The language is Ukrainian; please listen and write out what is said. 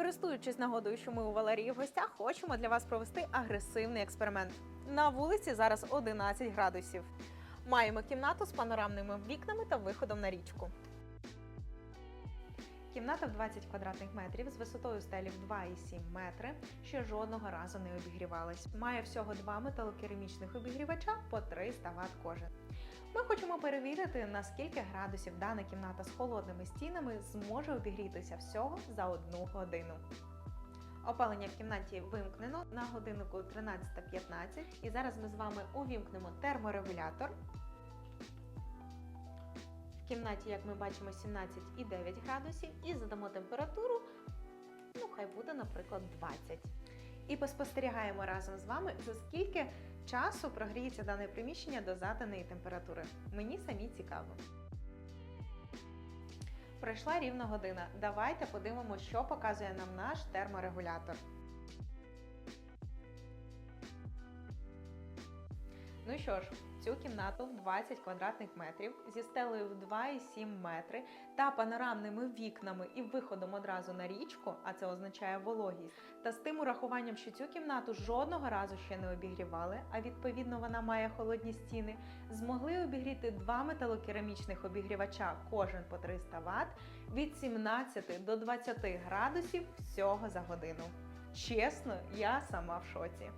Користуючись нагодою, що ми у Валерії в гостях, хочемо для вас провести агресивний експеримент. На вулиці зараз 11 градусів. Маємо кімнату з панорамними вікнами та виходом на річку. Кімната в 20 квадратних метрів з висотою стелі в 2,7 метри ще жодного разу не обігрівалась. Має всього два металокерамічних обігрівача по 300 Вт кожен. Ми перевірити, наскільки градусів дана кімната з холодними стінами зможе обігрітися всього за одну годину. Опалення в кімнаті вимкнено на годиннику 13.15 і зараз ми з вами увімкнемо терморегулятор. В кімнаті, як ми бачимо, 17,9 градусів і задамо температуру, ну хай буде, наприклад, 20. І поспостерігаємо разом з вами, за скільки часу прогріється дане приміщення до заданої температури. Мені самі цікаво. Пройшла рівно година. Давайте подивимося, що показує нам наш терморегулятор. Ну що ж, цю кімнату в 20 квадратних метрів зі стелею в 2,7 метри та панорамними вікнами і виходом одразу на річку, а це означає вологість, та з тим урахуванням, що цю кімнату жодного разу ще не обігрівали, а відповідно вона має холодні стіни, змогли обігріти два металокерамічних обігрівача, кожен по 300 Вт, від 17 до 20 градусів всього за годину. Чесно, я сама в шоці.